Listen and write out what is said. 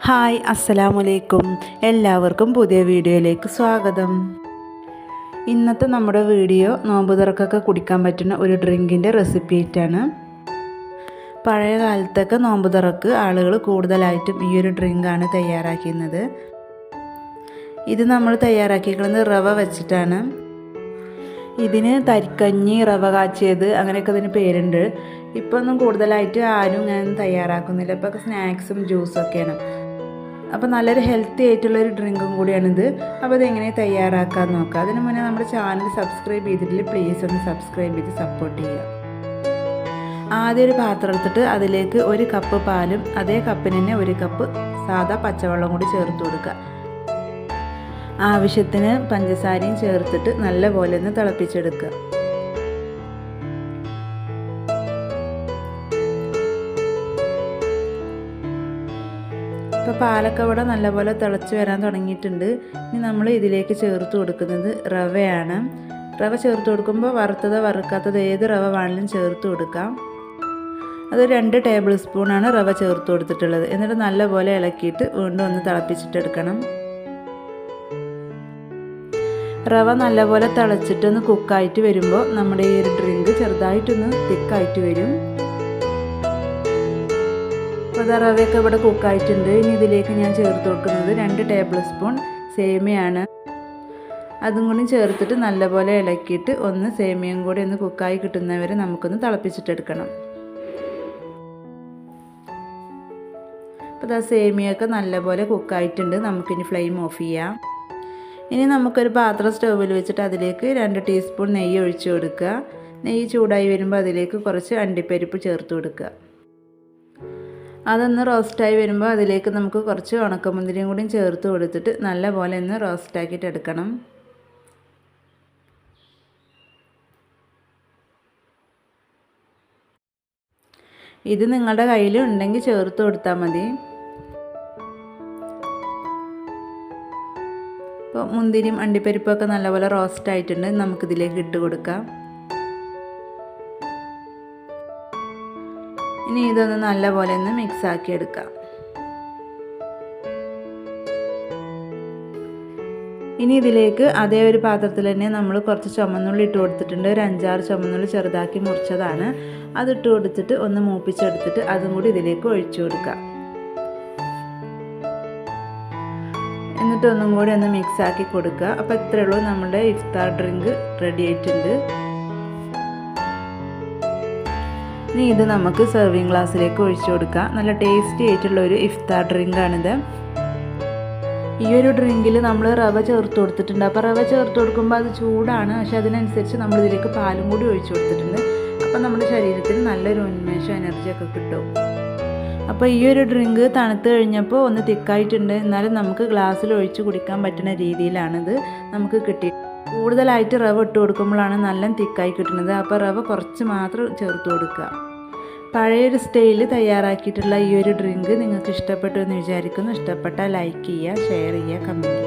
Hi അസ്സലാമു അലൈക്കും എല്ലാവർക്കും പുതിയ വീഡിയോയിലേക്ക് സ്വാഗതം. ഇന്നത്തെ നമ്മുടെ വീഡിയോ നോമ്പ് തുറക്കൊക്കെ കുടിക്കാൻ പറ്റുന്ന ഒരു ഡ്രിങ്കിന്റെ റെസിപ്പി പഴയ കാലത്തൊക്കെ നോമ്പ് തുറക്ക് ആളുകൾ കൂടുതലായിട്ടും ഈ ഒരു ഡ്രിങ്കാണ് തയ്യാറാക്കുന്നത് ഇത് നമ്മൾ തയ്യാറാക്കിയിരിക്കുന്നത് റവ വെച്ചിട്ടാണ്. ഇതിന് തരിക്കഞ്ഞി റവ കാച്ചിയത് അങ്ങനെയൊക്കെ അതിന് പേരുണ്ട്. ഇപ്പോൾ ഒന്നും കൂടുതലായിട്ട് ആരും ഇങ്ങനെ തയ്യാറാക്കുന്നില്ല. ഇപ്പോൾ സ്നാക്സും ജ്യൂസും ഒക്കെയാണ് അപ്പോൾ നല്ലൊരു ഹെൽത്തി ആയിട്ടുള്ളൊരു ഡ്രിങ്കും കൂടിയാണിത്. അപ്പോൾ ഇതെങ്ങനെ തയ്യാറാക്കാൻ നോക്കുക അതിന് മുന്നേ നമ്മുടെ ചാനൽ സബ്സ്ക്രൈബ് ചെയ്തിട്ടില്ല പ്ലീസ് ഒന്ന് സബ്സ്ക്രൈബ് ചെയ്ത് സപ്പോർട്ട് ചെയ്യുക. ആദ്യം ഒരു പാത്രം എടുത്തിട്ട് അതിലേക്ക് ഒരു കപ്പ് പാലും അതേ കപ്പിന് തന്നെ ഒരു കപ്പ് സാദാ പച്ചവെള്ളം കൂടി ചേർത്ത് കൊടുക്കുക. ആവശ്യത്തിന് പഞ്ചസാരയും ചേർത്തിട്ട് നല്ലപോലെ ഒന്ന് തിളപ്പിച്ചെടുക്കുക. ഇപ്പോൾ പാലൊക്കെ ഇവിടെ നല്ലപോലെ തിളച്ച് വരാൻ തുടങ്ങിയിട്ടുണ്ട്. ഇനി നമ്മൾ ഇതിലേക്ക് ചേർത്ത് കൊടുക്കുന്നത് റവയാണ്. റവ ചേർത്ത് കൊടുക്കുമ്പോൾ വറുത്തത് വറുക്കാത്തത് ഏത് റവ വേണമെങ്കിലും ചേർത്ത് കൊടുക്കാം. അത് രണ്ട് ടേബിൾ സ്പൂണാണ് റവ ചേർത്ത് കൊടുത്തിട്ടുള്ളത്. എന്നിട്ട് നല്ലപോലെ ഇളക്കിയിട്ട് വീണ്ടും ഒന്ന് തിളപ്പിച്ചിട്ടെടുക്കണം റവ നല്ലപോലെ തിളച്ചിട്ടൊന്ന് കുക്കായിട്ട് വരുമ്പോൾ നമ്മുടെ ഈ ഒരു ഡ്രിങ്ക് ചെറുതായിട്ടൊന്ന് തിക്കായിട്ട് വരും. അപ്പോൾ റവയൊക്കെ ഇവിടെ കുക്കായിട്ടുണ്ട്. ഇനി ഇതിലേക്ക് ഞാൻ ചേർത്ത് കൊടുക്കുന്നത് രണ്ട് ടേബിൾ സ്പൂൺ സേമിയാണ്. അതും കൂടി ചേർത്തിട്ട് നല്ലപോലെ ഇളക്കിയിട്ട് ഒന്ന് സേമിയയും കൂടി ഒന്ന് കുക്കായി കിട്ടുന്നവരെ നമുക്കൊന്ന് തിളപ്പിച്ചിട്ടെടുക്കണം. അപ്പോൾ ആ സേമിയൊക്കെ നല്ലപോലെ കുക്കായിട്ടുണ്ട്. നമുക്കിനി ഫ്ലെയിം ഓഫ് ചെയ്യാം. ഇനി നമുക്കൊരു പാത്രം സ്റ്റൗവിൽ വെച്ചിട്ട് അതിലേക്ക് രണ്ട് ടീസ്പൂൺ നെയ്യ് ഒഴിച്ചു കൊടുക്കുക. നെയ്യ് ചൂടായി വരുമ്പോൾ അതിലേക്ക് കുറച്ച് അണ്ടിപ്പരിപ്പ് ചേർത്ത് കൊടുക്കുക. അതൊന്ന് റോസ്റ്റായി വരുമ്പോൾ അതിലേക്ക് നമുക്ക് കുറച്ച് ഉണക്കമുന്തിരിയും കൂടി ചേർത്ത് കൊടുത്തിട്ട് നല്ല പോലെ ഒന്ന് റോസ്റ്റാക്കിയിട്ട് എടുക്കണം. ഇത് നിങ്ങളുടെ കയ്യിൽ ഉണ്ടെങ്കിൽ ചേർത്ത് കൊടുത്താൽ മതി. ഇപ്പോൾ മുന്തിരിയും അണ്ടിപ്പരിപ്പൊക്കെ നല്ലപോലെ റോസ്റ്റ് ആയിട്ടുണ്ട് നമുക്കിതിലേക്ക് ഇട്ട് കൊടുക്കാം. ഇനി ഇതൊന്ന് നല്ലപോലെ ഒന്ന് മിക്സ് ആക്കി എടുക്കാം. ഇനി ഇതിലേക്ക് അതേ ഒരു പാത്രത്തിൽ തന്നെ നമ്മൾ കുറച്ച് ചുമന്നുള്ളി ഇട്ട് കൊടുത്തിട്ടുണ്ട്. ഒരു അഞ്ചാറ് ചുമന്നുള്ളി ചെറുതാക്കി മുറിച്ചതാണ്. അതിട്ട് കൊടുത്തിട്ട് ഒന്ന് മൂപ്പിച്ചെടുത്തിട്ട് അതും കൂടി ഇതിലേക്ക് ഒഴിച്ചു കൊടുക്കാം. എന്നിട്ട് ഒന്നും കൂടി ഒന്ന് മിക്സ് ആക്കി കൊടുക്കുക. അപ്പോൾ ഇത്രയേ ഉള്ളൂ. നമ്മുടെ ഇഫ്താർ ഡ്രിങ്ക് റെഡി ആയിട്ടുണ്ട്. ഇനി ഇത് നമുക്ക് സെർവിങ് ഗ്ലാസ്സിലേക്ക് ഒഴിച്ചു കൊടുക്കാം. നല്ല ടേസ്റ്റി ആയിട്ടുള്ള ഒരു ഇഫ്താർ ഡ്രിങ്കാണിത് ഈ ഒരു ഡ്രിങ്കിൽ നമ്മൾ റവ ചേർത്ത് കൊടുത്തിട്ടുണ്ട്. അപ്പോൾ റവ ചേർത്ത് കൊടുക്കുമ്പോൾ അത് ചൂടാണ്. പക്ഷെ അതിനനുസരിച്ച് നമ്മൾ ഇതിലേക്ക് പാലും കൂടി ഒഴിച്ചു കൊടുത്തിട്ടുണ്ട്. അപ്പോൾ നമ്മുടെ ശരീരത്തിന് നല്ലൊരു ഉന്മേഷം എനർജിയൊക്കെ കിട്ടും. അപ്പോൾ ഈ ഒരു ഡ്രിങ്ക് തണുത്ത് കഴിഞ്ഞപ്പോൾ ഒന്ന് തിക്കായിട്ടുണ്ട്. എന്നാലും നമുക്ക് ഗ്ലാസ്സിൽ ഒഴിച്ച് കുടിക്കാൻ പറ്റുന്ന രീതിയിലാണിത്. നമുക്ക് കിട്ടി. കൂടുതലായിട്ട് റവ ഇട്ട് കൊടുക്കുമ്പോഴാണ് നല്ല തിക്കായി കിട്ടുന്നത്. അപ്പോൾ റവ കുറച്ച് മാത്രം ചേർത്ത് കൊടുക്കുക. പഴയൊരു സ്റ്റൈലിൽ തയ്യാറാക്കിയിട്ടുള്ള ഈ ഒരു ഡ്രിങ്ക് നിങ്ങൾക്ക് ഇഷ്ടപ്പെട്ടു എന്ന് വിചാരിക്കുന്നു. ഇഷ്ടപ്പെട്ടാൽ ലൈക്ക് ചെയ്യുക ഷെയർ ചെയ്യുക കമന്റ്